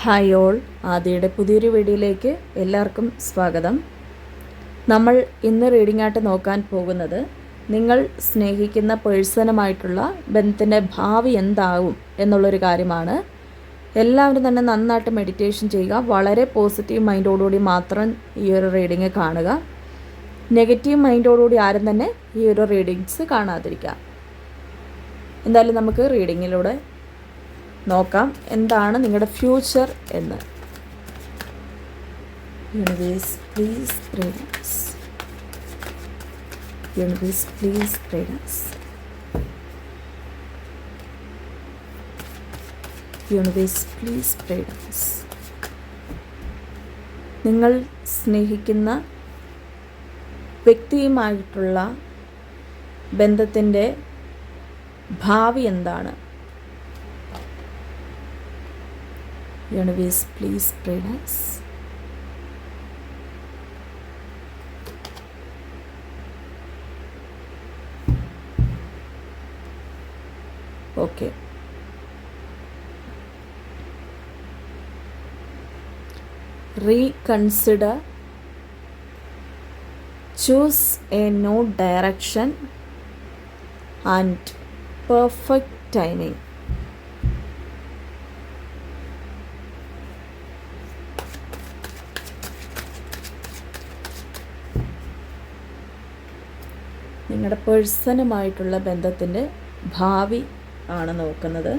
Hi all. ആദ്യയുടെ പുതിയൊരു വീഡിയോയിലേക്ക് എല്ലാവർക്കും സ്വാഗതം. നമ്മൾ ഇന്ന് റീഡിംഗ് ആയിട്ട് നോക്കാൻ പോകുന്നത് നിങ്ങൾ സ്നേഹിക്കുന്ന പേഴ്സണുമായിട്ടുള്ള ബന്ധത്തിന്റെ ഭാവി എന്താവും എന്നുള്ളൊരു കാര്യമാണ്. എല്ലാവരും തന്നെ നന്നായിട്ട് മെഡിറ്റേഷൻ ചെയ്യുക വളരെ പോസിറ്റീവ് മൈൻഡോടുകൂടി മാത്രം ഈ ഒരു റീഡിങ് കാണുക. നെഗറ്റീവ് മൈൻഡോടുകൂടി ആരും തന്നെ ഈ ഒരു റീഡിങ്സ് കാണാതിരിക്കുക. എന്തായാലും നമുക്ക് റീഡിങ്ങിലൂടെ നോക്കാം. എന്താണ് നിങ്ങളുടെ ഫ്യൂച്ചർ എന്ന്? Universe please prudence universe please prudence universe please prudence നിങ്ങൾ സ്നേഹിക്കുന്ന വ്യക്തിയുമായിട്ടുള്ള ബന്ധത്തിന്റെ ഭാവി എന്താണ്? Universe, please pray us. Okay. Reconsider. Choose a new direction and perfect timing. നിങ്ങളുടെ പേഴ്സണുമായിട്ടുള്ള ബന്ധത്തിന്റെ ഭാവി ആണ് നോക്കുന്നത്.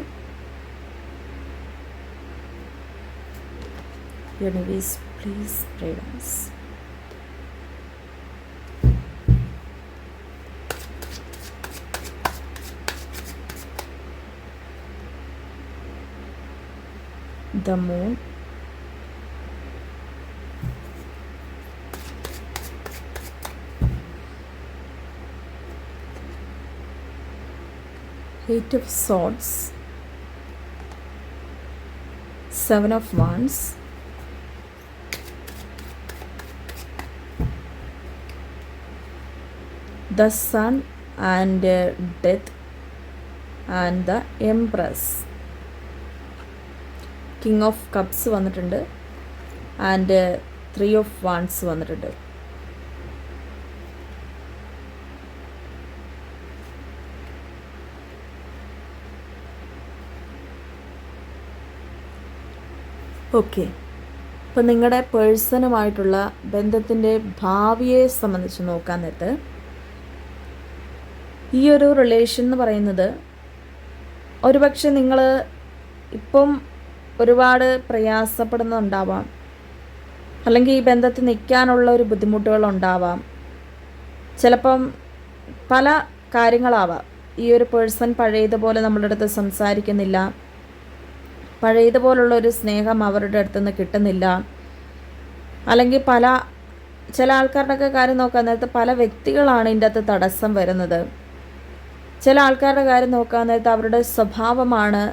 Universe please prudence the moon of swords seven of wands the sun and uh, death and the empress king of cups വന്നിട്ടുണ്ട് and three of wands വന്നിട്ടുണ്ട് okay. അപ്പോൾ നിങ്ങളുടെ പേഴ്സണുമായിട്ടുള്ള ബന്ധത്തിന്റെ ഭാവിയെ സംബന്ധിച്ച് നോക്കാൻ നേരത്ത്. ഈ ഒരു റിലേഷൻ എന്ന് പറയുന്നത് ഒരുപക്ഷെ നിങ്ങൾ ഇപ്പം ഒരുപാട് പ്രയാസപ്പെടുന്നുണ്ടാവാം. അല്ലെങ്കിൽ ഈ ബന്ധത്തിൽ നിൽക്കാനുള്ള ഒരു ബുദ്ധിമുട്ടുകളുണ്ടാവാം. ചിലപ്പം പല കാര്യങ്ങളാവാം. ഈ ഒരു പേഴ്സൺ പഴയതുപോലെ നമ്മളുടെ അടുത്ത് സംസാരിക്കുന്നില്ല. പഴയതുപോലുള്ള ഒരു സ്നേഹം അവരുടെ അടുത്തുനിന്ന് കിട്ടുന്നില്ല. അല്ലെങ്കിൽ പല ചില ആൾക്കാരുടെയൊക്കെ കാര്യം നോക്കാൻ നേരത്ത് പല വ്യക്തികളാണ് ഇതിന്റെ അകത്ത് തടസ്സം വരുന്നത്. ചില ആൾക്കാരുടെ കാര്യം നോക്കാൻ നേരത്ത് അവരുടെ സ്വഭാവമാണ്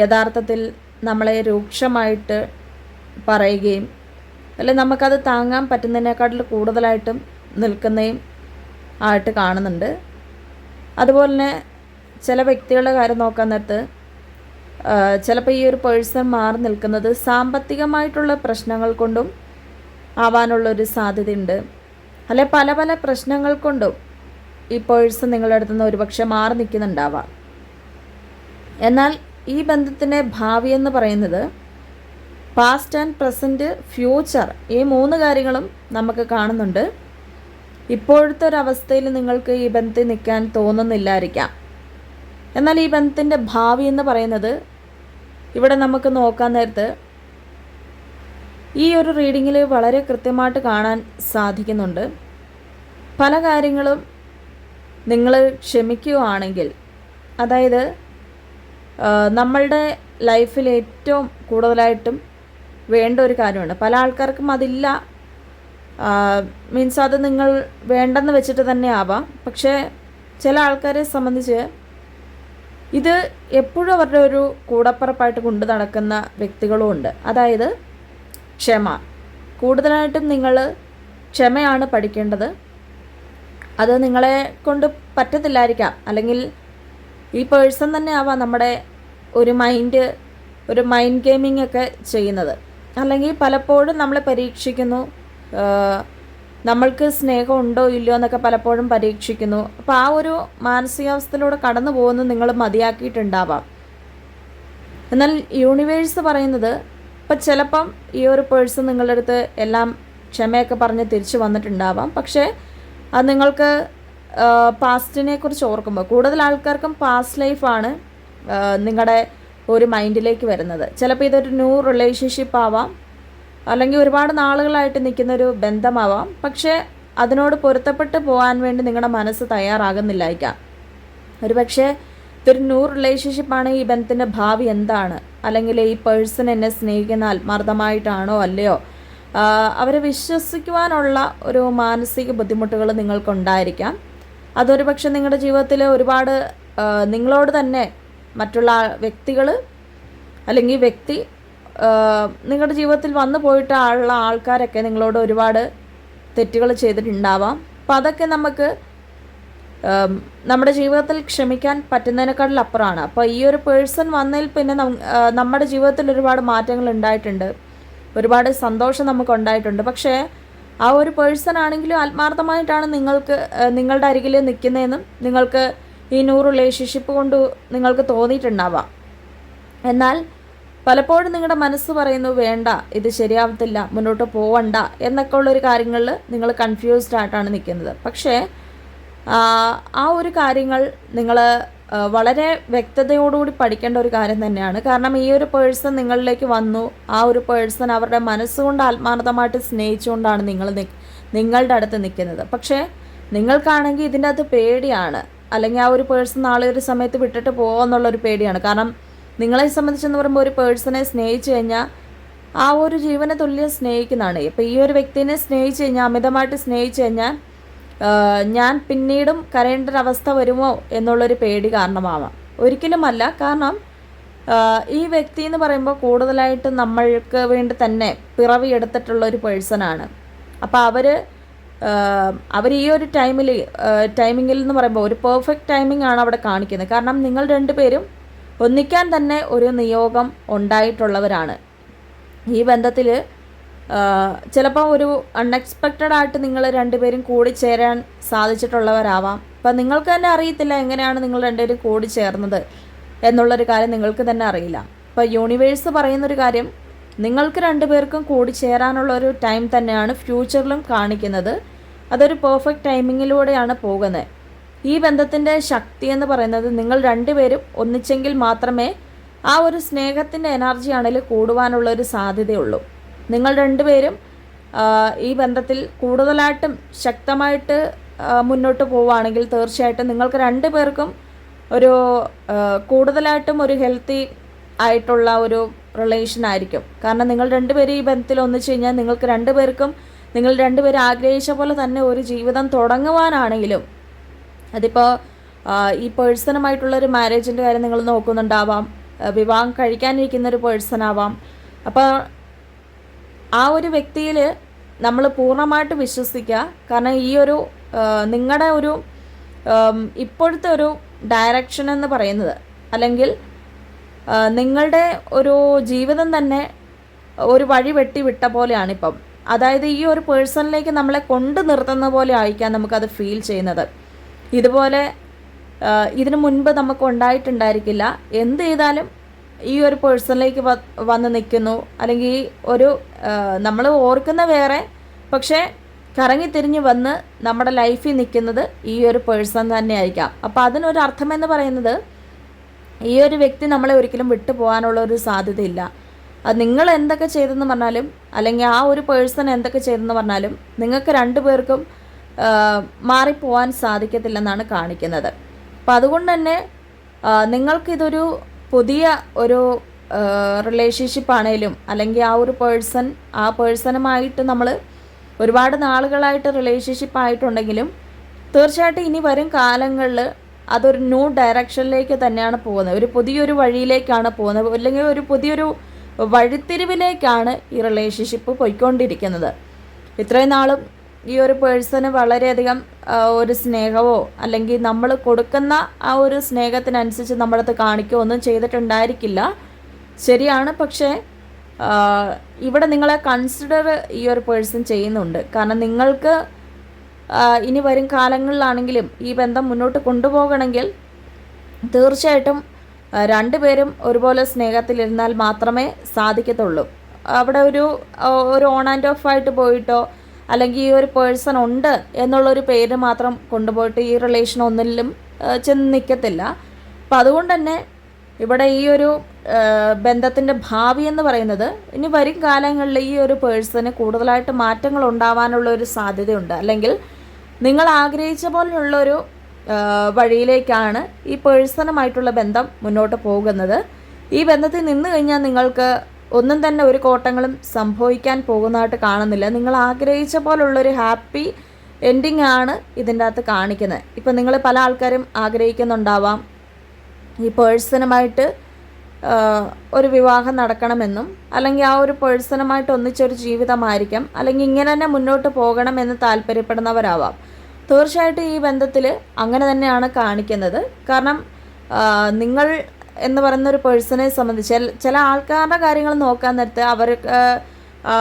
യഥാർത്ഥത്തിൽ നമ്മളെ രൂക്ഷമായിട്ട് പറയുകയും അല്ലെ നമുക്കത് താങ്ങാൻ പറ്റുന്നതിനേക്കാട്ടിൽ കൂടുതലായിട്ടും നിൽക്കുന്നതും ആയിട്ട് കാണുന്നുണ്ട്. അതുപോലെ തന്നെ ചില വ്യക്തികളുടെ കാര്യം നോക്കാൻ നേരത്ത് ചിലപ്പോൾ ഈ ഒരു പേഴ്സൺ മാറി നിൽക്കുന്നത് സാമ്പത്തികമായിട്ടുള്ള പ്രശ്നങ്ങൾ കൊണ്ടും ആവാനുള്ളൊരു സാധ്യതയുണ്ട്. അല്ലെ പല പല പ്രശ്നങ്ങൾ കൊണ്ടും ഈ പേഴ്സൺ നിങ്ങളുടെ അടുത്ത് നിന്ന് ഒരുപക്ഷെ മാറി നിൽക്കുന്നുണ്ടാവാം. എന്നാൽ ഈ ബന്ധത്തിന്റെ ഭാവി എന്ന് പറയുന്നത് പാസ്റ്റ് ആൻഡ് പ്രസന്റ് ഫ്യൂച്ചർ ഈ മൂന്ന് കാര്യങ്ങളും നമുക്ക് കാണുന്നുണ്ട്. ഇപ്പോഴത്തെ ഒരു അവസ്ഥയിൽ നിങ്ങൾക്ക് ഈ ബന്ധത്തിൽ നിൽക്കാൻ തോന്നുന്നില്ലായിരിക്കാം. എന്നാൽ ഈ ബന്ധത്തിന്റെ ഭാവി എന്ന് പറയുന്നത് ഇവിടെ നമുക്ക് നോക്കാൻ നേരത്ത് ഈ ഒരു റീഡിങ്ങിൽ വളരെ കൃത്യമായിട്ട് കാണാൻ സാധിക്കുന്നുണ്ട്. പല കാര്യങ്ങളും നിങ്ങൾ ക്ഷമിക്കുകയാണെങ്കിൽ അതായത് നമ്മളുടെ ലൈഫിൽ ഏറ്റവും കൂടുതലായിട്ടും വേണ്ട ഒരു കാര്യമാണ്. പല ആൾക്കാർക്കും അതില്ല. മീൻസ് അത് നിങ്ങൾ വേണ്ടെന്ന് വെച്ചിട്ട് തന്നെ ആവാം. പക്ഷേ ചില ആൾക്കാരെ സംബന്ധിച്ച് ഇത് എപ്പോഴും അവരുടെ ഒരു കൂടപ്പറപ്പായിട്ട് കൊണ്ടു നടക്കുന്ന വ്യക്തികളും ഉണ്ട്. അതായത് ക്ഷമ. കൂടുതലായിട്ടും നിങ്ങൾ ക്ഷമയാണ് പഠിക്കേണ്ടത്. അത് നിങ്ങളെ കൊണ്ട് പറ്റത്തില്ലായിരിക്കാം. അല്ലെങ്കിൽ ഈ പേഴ്സൺ തന്നെ ആവാം നമ്മുടെ ഒരു മൈൻഡ് ഒരു മൈൻഡ് ഗെയിമിംഗ് ഒക്കെ ചെയ്യുന്നത്. അല്ലെങ്കിൽ പലപ്പോഴും നമ്മളെ പരീക്ഷിക്കുന്നു നമ്മൾക്ക് സ്നേഹം ഉണ്ടോ ഇല്ലയോ എന്നൊക്കെ പലപ്പോഴും പരീക്ഷിക്കുന്നു. അപ്പോൾ ആ ഒരു മാനസികാവസ്ഥയിലൂടെ കടന്നു പോകുന്നത് നിങ്ങൾ മതിയാക്കിയിട്ടുണ്ടാവാം. എന്നാൽ യൂണിവേഴ്സ് പറയുന്നത് ഇപ്പം ചിലപ്പം ഈ ഒരു പേഴ്സൺ നിങ്ങളുടെ അടുത്ത് എല്ലാം ക്ഷമയൊക്കെ പറഞ്ഞ് തിരിച്ചു വന്നിട്ടുണ്ടാവാം. പക്ഷേ അത് നിങ്ങൾക്ക് പാസ്റ്റിനെ കുറിച്ച് ഓർക്കുമ്പോൾ കൂടുതൽ ആൾക്കാർക്കും പാസ്റ്റ് ലൈഫാണ് നിങ്ങളുടെ ഒരു മൈൻഡിലേക്ക് വരുന്നത്. ചിലപ്പോൾ ഇതൊരു ന്യൂ റിലേഷൻഷിപ്പ് ആവാം. അല്ലെങ്കിൽ ഒരുപാട് നാളുകളായിട്ട് നിൽക്കുന്ന ഒരു ബന്ധമാവാം. പക്ഷേ അതിനോട് പൊരുത്തപ്പെട്ട് പോകാൻ വേണ്ടി നിങ്ങളുടെ മനസ്സ് തയ്യാറാകുന്നില്ലായിരിക്കാം. ഒരു പക്ഷേ ഇതൊരു ന്യൂ റിലേഷൻഷിപ്പാണ് ഈ ബന്ധത്തിന്റെ ഭാവി എന്താണ്? അല്ലെങ്കിൽ ഈ പേഴ്സൺ എന്നെ സ്നേഹിക്കുന്ന ആത്മാർത്ഥമായിട്ടാണോ അല്ലയോ? അവരെ വിശ്വസിക്കുവാനുള്ള ഒരു മാനസിക ബുദ്ധിമുട്ടുകൾ നിങ്ങൾക്കുണ്ടായിരിക്കാം. അതൊരു പക്ഷെ നിങ്ങളുടെ ജീവിതത്തിൽ ഒരുപാട് നിങ്ങളോട് തന്നെ മറ്റുള്ള വ്യക്തികൾ അല്ലെങ്കിൽ വ്യക്തി നിങ്ങളുടെ ജീവിതത്തിൽ വന്നു പോയിട്ടുള്ള ആൾക്കാരൊക്കെ നിങ്ങളോട് ഒരുപാട് തെറ്റുകൾ ചെയ്തിട്ടുണ്ടാവാം. അപ്പം അതൊക്കെ നമുക്ക് നമ്മുടെ ജീവിതത്തിൽ ക്ഷമിക്കാൻ പറ്റുന്നതിനേക്കാളും അപ്പുറമാണ്. അപ്പോൾ ഈ ഒരു പേഴ്സൺ വന്നതിൽ പിന്നെ നമ്മുടെ ജീവിതത്തിൽ ഒരുപാട് മാറ്റങ്ങൾ ഉണ്ടായിട്ടുണ്ട്. ഒരുപാട് സന്തോഷം നമുക്ക് ഉണ്ടായിട്ടുണ്ട്. പക്ഷേ ആ ഒരു പേഴ്സൺ ആണെങ്കിലും ആത്മാർത്ഥമായിട്ടാണ് നിങ്ങൾക്ക് നിങ്ങളുടെ അരികിൽ നിൽക്കുന്നതെന്നും നിങ്ങൾക്ക് ഈ ന്യൂ റിലേഷൻഷിപ്പ് കൊണ്ട് നിങ്ങൾക്ക് തോന്നിയിട്ടുണ്ടാവാം. എന്നാൽ പലപ്പോഴും നിങ്ങളുടെ മനസ്സ് പറയുന്നു വേണ്ട ഇത് ശരിയാവത്തില്ല മുന്നോട്ട് പോവണ്ട എന്നൊക്കെ ഉള്ളൊരു കാര്യങ്ങളിൽ നിങ്ങൾ കൺഫ്യൂസ്ഡ് ആയിട്ടാണ് നിൽക്കുന്നത്. പക്ഷേ ആ, ഒരു കാര്യങ്ങൾ നിങ്ങൾ വളരെ വ്യക്തതയോടുകൂടി പഠിക്കേണ്ട ഒരു കാര്യം തന്നെയാണ്. കാരണം ഈ ഒരു പേഴ്സൺ നിങ്ങളിലേക്ക് വന്നു ആ ഒരു പേഴ്സൺ അവരുടെ മനസ്സുകൊണ്ട് ആത്മാർത്ഥമായിട്ട് സ്നേഹിച്ചുകൊണ്ടാണ് നിങ്ങൾ നിങ്ങളുടെ അടുത്ത് നിൽക്കുന്നത്. പക്ഷേ നിങ്ങൾക്കാണെങ്കിൽ ഇതിന്റെ അകത്ത് പേടിയാണ്. അല്ലെങ്കിൽ ആ ഒരു പേഴ്സൺ നാളെ ഒരു സമയത്ത് വിട്ടിട്ട് പോകുമെന്നുള്ളൊരു പേടിയാണ്. കാരണം നിങ്ങളെ സംബന്ധിച്ചെന്ന് പറയുമ്പോൾ ഒരു പേഴ്സണെ സ്നേഹിച്ചു കഴിഞ്ഞാൽ ആ ഒരു ജീവനെ തുല്യം സ്നേഹിക്കുന്നതാണ്. ഇപ്പം ഈ ഒരു വ്യക്തിനെ സ്നേഹിച്ചു കഴിഞ്ഞാൽ അമിതമായിട്ട് സ്നേഹിച്ചു കഴിഞ്ഞാൽ ഞാൻ പിന്നീടും കരയേണ്ട ഒരു അവസ്ഥ വരുമോ എന്നുള്ളൊരു പേടി കാരണമാവാം. ഒരിക്കലുമല്ല കാരണം ഈ വ്യക്തി എന്ന് പറയുമ്പോൾ കൂടുതലായിട്ട് നമ്മൾക്ക് വേണ്ടി തന്നെ പിറവി എടുത്തിട്ടുള്ള ഒരു പേഴ്സണാണ്. അപ്പോൾ അവർ അവർ ഈ ഒരു ടൈമിൽ ടൈമിങ്ങിൽ എന്ന് പറയുമ്പോൾ ഒരു പെർഫെക്റ്റ് ടൈമിംഗ് ആണ് അവിടെ കാണിക്കുന്നത്. കാരണം നിങ്ങൾ രണ്ടുപേരും ഒന്നിക്കാൻ തന്നെ ഒരു നിയോഗം ഉണ്ടായിട്ടുള്ളവരാണ്. ഈ ബന്ധത്തിൽ ചിലപ്പോൾ ഒരു അൺഎക്സ്പെക്റ്റഡ് ആയിട്ട് നിങ്ങൾ രണ്ടുപേരും കൂടി ചേരാൻ സാധിച്ചിട്ടുള്ളവരാവാം. അപ്പം നിങ്ങൾക്ക് തന്നെ അറിയത്തില്ല എങ്ങനെയാണ് നിങ്ങൾ രണ്ടുപേരും കൂടി ചേർന്നത് എന്നുള്ളൊരു കാര്യം നിങ്ങൾക്ക് തന്നെ അറിയില്ല. ഇപ്പോൾ യൂണിവേഴ്സ് പറയുന്നൊരു കാര്യം നിങ്ങൾക്ക് രണ്ടുപേർക്കും കൂടി ചേരാനുള്ള ഒരു ടൈം തന്നെയാണ് ഫ്യൂച്ചറിലും കാണിക്കുന്നത്. അതൊരു പെർഫെക്റ്റ് ടൈമിങ്ങിലൂടെയാണ് പോകുന്നത്. ഈ ബന്ധത്തിന്റെ ശക്തി എന്ന് പറയുന്നത് നിങ്ങൾ രണ്ടുപേരും ഒന്നിച്ചെങ്കിൽ മാത്രമേ ആ ഒരു സ്നേഹത്തിന്റെ എനർജി കൂടുവാനുള്ള ഒരു സാധ്യതയുള്ളൂ. നിങ്ങൾ രണ്ടുപേരും ഈ ബന്ധത്തിൽ കൂടുതലായിട്ടും ശക്തമായിട്ട് മുന്നോട്ട് പോവുകയാണെങ്കിൽ തീർച്ചയായിട്ടും നിങ്ങൾക്ക് രണ്ടുപേർക്കും ഒരു ആ, കൂടുതലായിട്ടും ഒരു ഹെൽത്തി ആയിട്ടുള്ള ഒരു റിലേഷൻ ആയിരിക്കും. കാരണം നിങ്ങൾ രണ്ടുപേരും ഈ ബന്ധത്തിൽ ഒന്നിച്ചു കഴിഞ്ഞാൽ നിങ്ങൾക്ക് രണ്ടുപേർക്കും നിങ്ങൾ രണ്ടുപേരും ആഗ്രഹിച്ച പോലെ തന്നെ ഒരു ജീവിതം തുടങ്ങുവാനാണെങ്കിലും അതിപ്പോൾ ഈ പേഴ്സണുമായിട്ടുള്ളൊരു മാരേജിന്റെ കാര്യം നിങ്ങൾ നോക്കുന്നുണ്ടാവാം വിവാഹം കഴിക്കാനിരിക്കുന്ന ഒരു പേഴ്സൺ ആവാം അപ്പോൾ ആ ഒരു വ്യക്തിയിൽ നമ്മൾ പൂർണമായിട്ട് വിശ്വസിക്കുക കാരണം ഈ ഒരു നിങ്ങളുടെ ഒരു ഇപ്പോഴത്തെ ഒരു ഡയറക്ഷൻ എന്ന് പറയുന്നത്. അല്ലെങ്കിൽ നിങ്ങളുടെ ഒരു ജീവിതം തന്നെ ഒരു വഴി വെട്ടി വിട്ട പോലെയാണ് ഇപ്പം. അതായത് ഈ ഒരു പേഴ്സണിലേക്ക് നമ്മളെ കൊണ്ടു നിർത്തുന്ന പോലെ ആയിരിക്കാം നമുക്കത് ഫീൽ ചെയ്യുന്നത്. ഇതുപോലെ ഇതിനു മുൻപ് നമുക്ക് ഉണ്ടായിട്ടുണ്ടായിരിക്കില്ല. എന്ത് ചെയ്താലും ഈ ഒരു പേഴ്സണിലേക്ക് വന്ന് നിൽക്കുന്നു. അല്ലെങ്കിൽ ഒരു നമ്മൾ ഓർക്കുന്ന വേറെ പക്ഷേ കറങ്ങി തിരിഞ്ഞ് വന്ന് നമ്മുടെ ലൈഫിൽ നിൽക്കുന്നത് ഈ ഒരു പേഴ്സൺ തന്നെ ആയിരിക്കാം. അപ്പോൾ അതിനൊരു അർത്ഥമെന്ന് പറയുന്നത് ഈ ഒരു വ്യക്തി നമ്മളെ ഒരിക്കലും വിട്ടു പോകാനുള്ള ഒരു സാധ്യതയില്ല. അത് നിങ്ങൾ എന്തൊക്കെ ചെയ്തെന്ന് പറഞ്ഞാലും അല്ലെങ്കിൽ ആ ഒരു പേഴ്സൺ എന്തൊക്കെ ചെയ്തെന്ന് പറഞ്ഞാലും നിങ്ങൾക്ക് രണ്ടുപേർക്കും മാറിപ്പോവാൻ സാധിക്കത്തില്ലെന്നാണ് കാണിക്കുന്നത്. അപ്പം അതുകൊണ്ട് തന്നെ നിങ്ങൾക്കിതൊരു പുതിയ ഒരു റിലേഷൻഷിപ്പ് ആണേലും അല്ലെങ്കിൽ ആ ഒരു പേഴ്സൺ ആ പേഴ്സണുമായിട്ട് നമ്മൾ ഒരുപാട് നാളുകളായിട്ട് റിലേഷൻഷിപ്പ് ആയിട്ടുണ്ടെങ്കിലും തീർച്ചയായിട്ടും ഇനി വരും കാലങ്ങളിൽ അതൊരു ന്യൂ ഡയറക്ഷനിലേക്ക് തന്നെയാണ് പോകുന്നത്. ഒരു പുതിയൊരു വഴിയിലേക്കാണ് പോകുന്നത്. അല്ലെങ്കിൽ ഒരു പുതിയൊരു വഴിത്തിരിവിലേക്കാണ് ഈ റിലേഷൻഷിപ്പ് പോയിക്കൊണ്ടിരിക്കുന്നത്. ഇത്രയും നാളും ഈ ഒരു പേഴ്സണ് വളരെയധികം ഒരു സ്നേഹമോ അല്ലെങ്കിൽ നമ്മൾ കൊടുക്കുന്ന ആ ഒരു സ്നേഹത്തിനനുസരിച്ച് നമ്മളത് കാണിക്കുകയോ ഒന്നും ചെയ്തിട്ടുണ്ടായിരിക്കില്ല. ശരിയാണ് പക്ഷേ ഇവിടെ നിങ്ങളെ കൺസിഡർ ഈ ഒരു പേഴ്സൺ ചെയ്യുന്നുണ്ട്. കാരണം നിങ്ങൾക്ക് ഇനി വരും കാലങ്ങളിലാണെങ്കിലും ഈ ബന്ധം മുന്നോട്ട് കൊണ്ടുപോകണമെങ്കിൽ തീർച്ചയായിട്ടും രണ്ടുപേരും ഒരുപോലെ സ്നേഹത്തിലിരുന്നാൽ മാത്രമേ സാധിക്കത്തുള്ളൂ. അവിടെ ഒരു ഒരു ഓൺ ആൻഡ് ഓഫ് ആയിട്ട് പോയിട്ടോ അല്ലെങ്കിൽ ഈ ഒരു പേഴ്സൺ ഉണ്ട് എന്നുള്ളൊരു പേര് മാത്രം കൊണ്ടുപോയിട്ട് ഈ റിലേഷൻ ഒന്നിലും ചെന്ന് നിൽക്കത്തില്ല അപ്പം അതുകൊണ്ട് തന്നെ ഇവിടെ ഈ ഒരു ബന്ധത്തിന്റെ ഭാവി എന്ന് പറയുന്നത് ഇനി വരും കാലങ്ങളിൽ ഈ ഒരു പേഴ്സന് കൂടുതലായിട്ട് മാറ്റങ്ങൾ ഉണ്ടാവാനുള്ള ഒരു സാധ്യതയുണ്ട്. അല്ലെങ്കിൽ നിങ്ങൾ ആഗ്രഹിച്ച പോലെയുള്ളൊരു വഴിയിലേക്കാണ് ഈ പേഴ്സണുമായിട്ടുള്ള ബന്ധം മുന്നോട്ട് പോകുന്നത്. ഈ ബന്ധത്തിൽ നിന്ന് കഴിഞ്ഞാൽ നിങ്ങൾക്ക് ഒന്നും തന്നെ ഒരു കോട്ടങ്ങളും സംഭവിക്കാൻ പോകുന്നതായിട്ട് കാണുന്നില്ല. നിങ്ങൾ ആഗ്രഹിച്ച പോലുള്ളൊരു ഹാപ്പി എൻഡിങ് ആണ് ഇതിന്റെ അകത്ത് കാണിക്കുന്നത്. ഇപ്പം നിങ്ങൾ പല ആൾക്കാരും ആഗ്രഹിക്കുന്നുണ്ടാവാം. ഈ പേഴ്സണുമായിട്ട് ഒരു വിവാഹം നടക്കണമെന്നും അല്ലെങ്കിൽ ആ ഒരു പേഴ്സണുമായിട്ട് ഒന്നിച്ചൊരു ജീവിതമായിരിക്കാം അല്ലെങ്കിൽ ഇങ്ങനെ തന്നെ മുന്നോട്ട് പോകണമെന്ന് താല്പര്യപ്പെടുന്നവരാവാം. തീർച്ചയായിട്ടും ഈ ബന്ധത്തിൽ അങ്ങനെ തന്നെയാണ് കാണിക്കുന്നത്. കാരണം നിങ്ങൾ എന്ന് പറയുന്ന ഒരു പേഴ്സണെ സംബന്ധിച്ച് ചില- ആൾക്കാരുടെ കാര്യങ്ങൾ നോക്കാൻ നേരത്ത് അവർക്ക് ആ,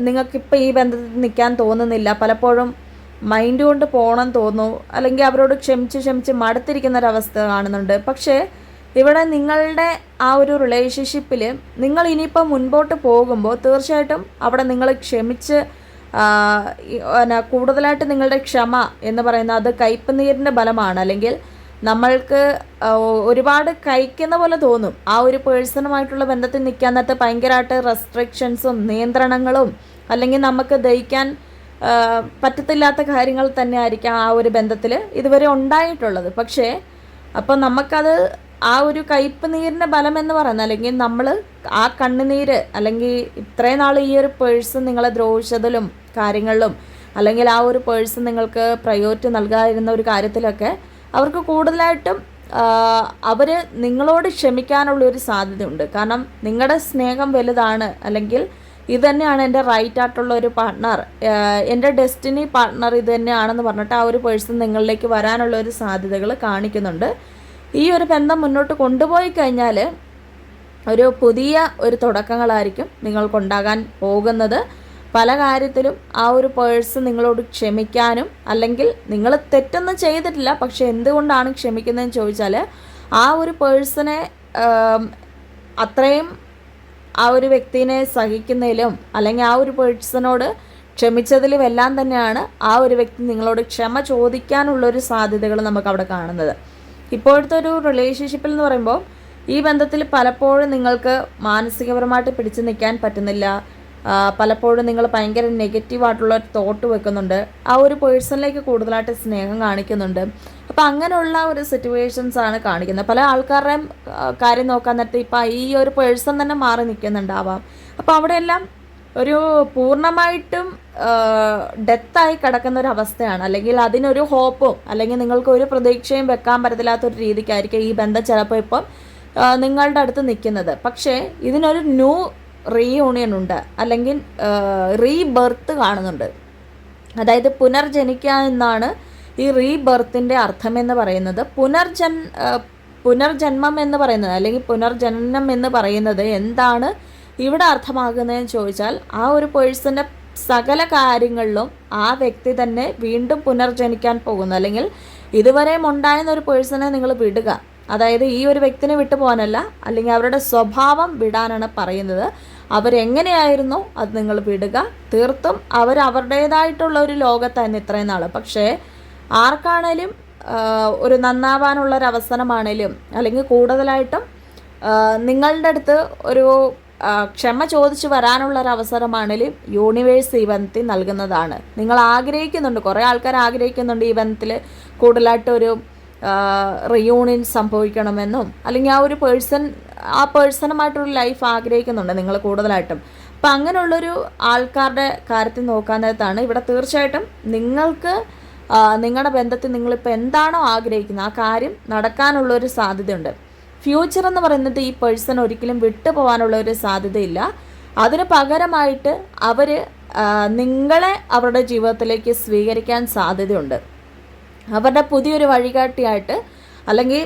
നിങ്ങൾക്കിപ്പോൾ ഈ ബന്ധത്തിൽ നിൽക്കാൻ തോന്നുന്നില്ല. പലപ്പോഴും മൈൻഡ് കൊണ്ട് പോകണം തോന്നുന്നു. അല്ലെങ്കിൽ അവരോട് ക്ഷമിച്ച് ക്ഷമിച്ച് മടുത്തിരിക്കുന്ന ഒരവസ്ഥ കാണുന്നുണ്ട്. പക്ഷേ ഇവിടെ നിങ്ങളുടെ ആ ഒരു റിലേഷൻഷിപ്പിൽ നിങ്ങൾ ഇനിയിപ്പോൾ മുൻപോട്ട് പോകുമ്പോൾ തീർച്ചയായിട്ടും അവിടെ നിങ്ങൾ ക്ഷമിച്ച് കൂടുതലായിട്ട് നിങ്ങളുടെ ക്ഷമ എന്ന് പറയുന്ന അത് കയ്പ് നീരിന്റെ ബലമാണ്. അല്ലെങ്കിൽ നമ്മൾക്ക് ഒരുപാട് കഴിക്കുന്ന പോലെ തോന്നും. ആ ഒരു പേഴ്സണുമായിട്ടുള്ള ബന്ധത്തിൽ നിൽക്കാൻ നേരത്തെ ഭയങ്കരമായിട്ട് റെസ്ട്രിക്ഷൻസും നിയന്ത്രണങ്ങളും അല്ലെങ്കിൽ നമുക്ക് ദഹിക്കാൻ പറ്റത്തില്ലാത്ത കാര്യങ്ങൾ തന്നെ ആയിരിക്കാം ആ ഒരു ബന്ധത്തിൽ ഇതുവരെ ഉണ്ടായിട്ടുള്ളത്. പക്ഷേ അപ്പം നമുക്കത് ആ ഒരു കയ്പ് നീരിന്റെ ബലം എന്ന് പറയുന്നത് അല്ലെങ്കിൽ നമ്മൾ ആ കണ്ണുനീര് അല്ലെങ്കിൽ ഇത്രയും നാൾ ഈ ഒരു പേഴ്സൺ നിങ്ങളെ ദ്രോഹിച്ചതിലും കാര്യങ്ങളിലും അല്ലെങ്കിൽ ആ ഒരു പേഴ്സൺ നിങ്ങൾക്ക് പ്രയോറിറ്റി നൽകാതിരുന്ന ഒരു കാര്യത്തിലൊക്കെ അവർക്ക് കൂടുതലായിട്ടും അവർ നിങ്ങളോട് ക്ഷമിക്കാനുള്ള ഒരു സാധ്യതയുണ്ട്. കാരണം നിങ്ങളുടെ സ്നേഹം വലുതാണ് അല്ലെങ്കിൽ ഇത് തന്നെയാണ് എന്റെ റൈറ്റ് ആയിട്ടുള്ള ഒരു പാർട്ട്ണർ എന്റെ ഡെസ്റ്റിനി പാർട്ട്ണർ ഇത് തന്നെയാണെന്ന് പറഞ്ഞിട്ട് ആ ഒരു പേഴ്സൺ നിങ്ങളിലേക്ക് വരാനുള്ള ഒരു സാധ്യതകൾ കാണിക്കുന്നുണ്ട്. ഈ ഒരു ബന്ധം മുന്നോട്ട് കൊണ്ടുപോയി കഴിഞ്ഞാൽ ഒരു പുതിയ ഒരു തുടക്കങ്ങളായിരിക്കും നിങ്ങൾക്കുണ്ടാകാൻ പോകുന്നത്. പല കാര്യത്തിലും ആ ഒരു പേഴ്സ് നിങ്ങളോട് ക്ഷമിക്കാനും അല്ലെങ്കിൽ നിങ്ങൾ തെറ്റൊന്നും ചെയ്തിട്ടില്ല പക്ഷെ എന്തുകൊണ്ടാണ് ക്ഷമിക്കുന്നതെന്ന് ചോദിച്ചാൽ ആ ഒരു പേഴ്സണെ അത്രയും ആ ഒരു വ്യക്തിനെ സഹിക്കുന്നതിലും അല്ലെങ്കിൽ ആ ഒരു പേഴ്സണോട് ക്ഷമിച്ചതിലും എല്ലാം തന്നെയാണ് ആ ഒരു വ്യക്തി നിങ്ങളോട് ക്ഷമ ചോദിക്കാനുള്ള ഒരു സാധ്യതകൾ നമുക്ക് അവിടെ കാണുന്നത്. ഇപ്പോഴത്തെ ഒരു റിലേഷൻഷിപ്പിൽ എന്ന് പറയുമ്പോൾ ഈ ബന്ധത്തിൽ പലപ്പോഴും നിങ്ങൾക്ക് മാനസികപരമായിട്ട് പിടിച്ചു നിൽക്കാൻ പറ്റുന്നില്ല. പലപ്പോഴും നിങ്ങൾ ഭയങ്കര നെഗറ്റീവായിട്ടുള്ള തോട്ട് വെക്കുന്നുണ്ട്. ആ ഒരു പേഴ്സണിലേക്ക് കൂടുതലായിട്ട് സ്നേഹം കാണിക്കുന്നുണ്ട്. അപ്പം അങ്ങനെയുള്ള ഒരു സിറ്റുവേഷൻസ് ആണ് കാണിക്കുന്നത്. പല ആൾക്കാരുടെയും കാര്യം നോക്കാൻ നേരത്തെ ഇപ്പം ഈ ഒരു പേഴ്സൺ തന്നെ മാറി നിൽക്കുന്നുണ്ടാവാം. അപ്പോൾ അവിടെയെല്ലാം ഒരു പൂർണമായിട്ടും ഡെത്തായി കിടക്കുന്ന ഒരു അവസ്ഥയാണ്. അല്ലെങ്കിൽ അതിനൊരു ഹോപ്പും അല്ലെങ്കിൽ നിങ്ങൾക്ക് ഒരു പ്രതീക്ഷയും വെക്കാൻ പറ്റത്തില്ലാത്ത ഒരു രീതിക്കായിരിക്കും ഈ ബന്ധം ചിലപ്പോൾ ഇപ്പം നിങ്ങളുടെ അടുത്ത് നിൽക്കുന്നത്. പക്ഷേ ഇതിനൊരു ന്യൂ റീയൂണിയൻ ഉണ്ട്. അല്ലെങ്കിൽ റീബർത്ത് കാണുന്നുണ്ട്. അതായത് പുനർജനിക്കുക എന്നാണ് ഈ റീബർത്തിന്റെ അർത്ഥം എന്ന് പറയുന്നത്. പുനർജൻ പുനർജന്മം എന്ന് പറയുന്നത് അല്ലെങ്കിൽ പുനർജനനം എന്ന് പറയുന്നത് എന്താണ്? ഇവിടെ അർത്ഥമാകുന്നതെന്ന് ചോദിച്ചാൽ ആ ഒരു പേഴ്സന്റെ സകല കാര്യങ്ങളിലും ആ വ്യക്തി തന്നെ വീണ്ടും പുനർജനിക്കാൻ പോകുന്നു. അല്ലെങ്കിൽ ഇതുവരെയും ഉണ്ടായിരുന്ന ഒരു പേഴ്സണെ നിങ്ങൾ വിടുക. അതായത് ഈ ഒരു വ്യക്തിനെ വിട്ടു പോകാനല്ല അല്ലെങ്കിൽ അവരുടെ സ്വഭാവം വിടാനാണ് പറയുന്നത്. അവരെങ്ങനെയായിരുന്നു അത് നിങ്ങൾ വിടുക? തീർത്തും അവർ അവരുടേതായിട്ടുള്ള ഒരു ലോകത്തായിരുന്നു ഇത്രയും നാൾ പക്ഷേ ആർക്കാണേലും ഒരു നന്നാവാനുള്ള ഒരു അവസരമാണേലും അല്ലെങ്കിൽ കൂടുതലായിട്ടും നിങ്ങളുടെ അടുത്ത് ഒരു ക്ഷമ ചോദിച്ചു വരാനുള്ള ഒരു അവസരമാണേലും യൂണിവേഴ്സ് ബന്ധത്തിൽ നൽകുന്നതാണ്. നിങ്ങൾ ആഗ്രഹിക്കുന്നുണ്ട് കുറേ ആൾക്കാർ ആഗ്രഹിക്കുന്നുണ്ട് ഈ ബന്ധത്തിൽ കൂടുതലായിട്ട് ഒരു റിയൂണിയൻ സംഭവിക്കണമെന്നും അല്ലെങ്കിൽ ആ ഒരു പേഴ്സൺ ആ പേഴ്സണുമായിട്ടൊരു ലൈഫ് ആഗ്രഹിക്കുന്നുണ്ട് നിങ്ങൾ കൂടുതലായിട്ടും. അപ്പം അങ്ങനെയുള്ളൊരു ആൾക്കാരുടെ കാര്യത്തിൽ നോക്കാൻ ഇവിടെ തീർച്ചയായിട്ടും നിങ്ങൾക്ക് നിങ്ങളുടെ ബന്ധത്തിൽ നിങ്ങളിപ്പോൾ എന്താണോ ആഗ്രഹിക്കുന്നത് ആ കാര്യം നടക്കാനുള്ളൊരു സാധ്യതയുണ്ട്. ഫ്യൂച്ചർ എന്ന് പറയുന്നത് ഈ പേഴ്സൺ ഒരിക്കലും വിട്ടു പോകാനുള്ള ഒരു സാധ്യതയില്ല. അതിന് പകരമായിട്ട് അവർ നിങ്ങളെ അവരുടെ ജീവിതത്തിലേക്ക് സ്വീകരിക്കാൻ സാധ്യതയുണ്ട്. അവരുടെ പുതിയൊരു വഴികാട്ടിയായിട്ട് അല്ലെങ്കിൽ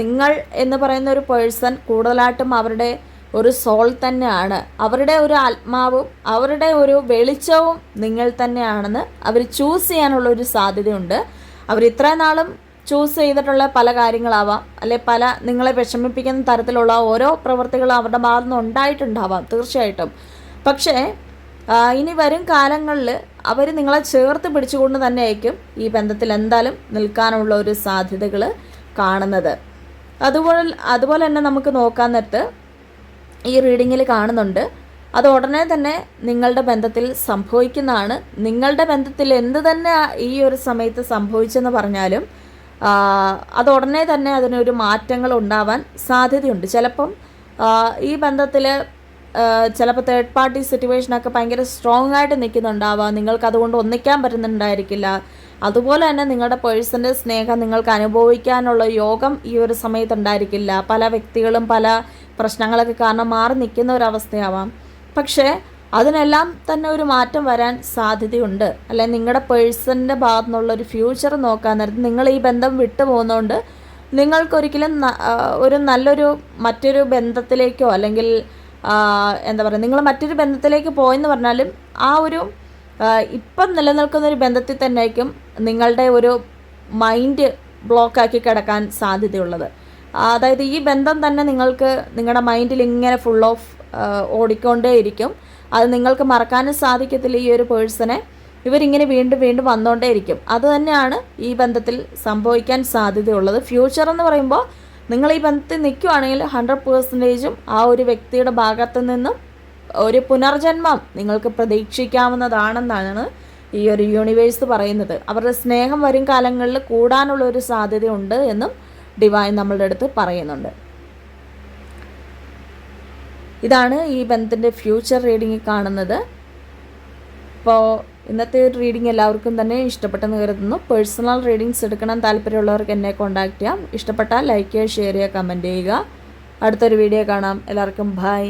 നിങ്ങൾ എന്ന് പറയുന്ന ഒരു പേഴ്സൺ കൂടുതലായിട്ടും അവരുടെ ഒരു സോൾ തന്നെയാണ്. അവരുടെ ഒരു ആത്മാവും അവരുടെ ഒരു വെളിച്ചവും നിങ്ങൾ തന്നെയാണെന്ന് അവർ ചൂസ് ചെയ്യാനുള്ള ഒരു സാധ്യതയുണ്ട്. അവർ ഇത്രയും നാളും ചൂസ് ചെയ്തിട്ടുള്ള പല കാര്യങ്ങളാവാം അല്ലെ പല നിങ്ങളെ വിഷമിപ്പിക്കുന്ന തരത്തിലുള്ള ഓരോ പ്രവൃത്തികളും അവരുടെ ഭാഗത്തു നിന്ന് ഉണ്ടായിട്ടുണ്ടാവാം തീർച്ചയായിട്ടും. പക്ഷേ ഇനി വരും കാലങ്ങളിൽ അവർ നിങ്ങളെ ചേർത്ത് പിടിച്ചുകൊണ്ട് തന്നെയായിരിക്കും ഈ ബന്ധത്തിൽ എന്തായാലും നിൽക്കാനുള്ള ഒരു സാധ്യതകൾ കാണുന്നത്. അതുപോലെ അതുപോലെ തന്നെ നമുക്ക് നോക്കാൻ നേരത്ത് ഈ റീഡിങ്ങിൽ കാണുന്നുണ്ട്. അത് ഉടനെ തന്നെ നിങ്ങളുടെ ബന്ധത്തിൽ സംഭവിക്കുന്നതാണ്. നിങ്ങളുടെ ബന്ധത്തിൽ എന്ത് തന്നെ ഈ ഒരു സമയത്ത് സംഭവിച്ചെന്ന് പറഞ്ഞാലും അത് ഉടനെ തന്നെ അതിനൊരു മാറ്റങ്ങൾ ഉണ്ടാവാൻ സാധ്യതയുണ്ട്. ചിലപ്പം ഈ ബന്ധത്തിൽ ചിലപ്പോൾ തേർഡ് പാർട്ടി സിറ്റുവേഷനൊക്കെ ഭയങ്കര സ്ട്രോങ് ആയിട്ട് നിൽക്കുന്നുണ്ടാവാം. നിങ്ങൾക്ക് അതുകൊണ്ട് ഒന്നിക്കാൻ പറ്റുന്നുണ്ടായിരിക്കില്ല. അതുപോലെ തന്നെ നിങ്ങളുടെ പേഴ്സന്റെ സ്നേഹം നിങ്ങൾക്ക് അനുഭവിക്കാനുള്ള യോഗം ഈ ഒരു സമയത്ത് ഉണ്ടായിരിക്കില്ല. പല വ്യക്തികളും പല പ്രശ്നങ്ങളൊക്കെ കാരണം മാറി നിൽക്കുന്ന ഒരവസ്ഥയാവാം പക്ഷേ അതിനെല്ലാം തന്നെ ഒരു മാറ്റം വരാൻ സാധ്യതയുണ്ട്. അല്ലെ നിങ്ങളുടെ പേഴ്സണിന്റെ ഭാഗത്തു നിന്നുള്ള ഒരു ഫ്യൂച്ചർ നോക്കാൻ നേരത്ത് നിങ്ങൾ ഈ ബന്ധം വിട്ടുപോകുന്നതുകൊണ്ട് നിങ്ങൾക്കൊരിക്കലും ഒരു നല്ലൊരു മറ്റൊരു ബന്ധത്തിലേക്കോ അല്ലെങ്കിൽ എന്താ പറയുക നിങ്ങൾ മറ്റൊരു ബന്ധത്തിലേക്ക് പോയെന്ന് പറഞ്ഞാലും ആ ഒരു ഇപ്പം നിലനിൽക്കുന്ന ഒരു ബന്ധത്തിൽ തന്നെയായിരിക്കും നിങ്ങളുടെ ഒരു മൈൻഡ് ബ്ലോക്കാക്കി കിടക്കാൻ സാധ്യതയുള്ളത്. അതായത് ഈ ബന്ധം തന്നെ നിങ്ങൾക്ക് നിങ്ങളുടെ മൈൻഡിൽ ഇങ്ങനെ ഫുൾ ഓഫ് ഓടിക്കൊണ്ടേയിരിക്കും. അത് നിങ്ങൾക്ക് മറക്കാനും സാധിക്കത്തില്ല ഈ ഒരു പേഴ്സണെ ഇവരിങ്ങനെ വീണ്ടും വീണ്ടും വന്നുകൊണ്ടേയിരിക്കും അത് തന്നെയാണ് ഈ ബന്ധത്തിൽ സംഭവിക്കാൻ സാധ്യതയുള്ളത്. ഫ്യൂച്ചർ എന്ന് പറയുമ്പോൾ നിങ്ങൾ ഈ ബന്ധത്തിൽ നിൽക്കുവാണെങ്കിൽ ഹൺഡ്രഡ് പേഴ്സന്റേജും ആ ഒരു വ്യക്തിയുടെ ഭാഗത്തു നിന്നും ഒരു പുനർജന്മം നിങ്ങൾക്ക് പ്രതീക്ഷിക്കാവുന്നതാണെന്നാണ് ഈ ഒരു യൂണിവേഴ്സ് പറയുന്നത്. അവരുടെ സ്നേഹം വരും കാലങ്ങളിൽ കൂടാനുള്ള ഒരു സാധ്യതയുണ്ട് എന്നും ഡിവൈൻ നമ്മളുടെ അടുത്ത് പറയുന്നുണ്ട്. ഇതാണ് ഈ ബന്ധത്തിന്റെ ഫ്യൂച്ചർ റീഡിംഗ് കാണുന്നത്. അപ്പോൾ ഇന്നത്തെ ഒരു റീഡിംഗ് എല്ലാവർക്കും തന്നെ ഇഷ്ടപ്പെട്ടെന്ന് കരുതുന്നു. പേഴ്സണൽ റീഡിങ്സ് എടുക്കണം താല്പര്യമുള്ളവർക്ക് എന്നെ കോൺടാക്റ്റ് ചെയ്യാം. ഇഷ്ടപ്പെട്ടാൽ ലൈക്ക് ചെയ്യുക ഷെയർ ചെയ്യുക കമന്റ് ചെയ്യുക. അടുത്തൊരു വീഡിയോ കാണാം. എല്ലാവർക്കും ബൈ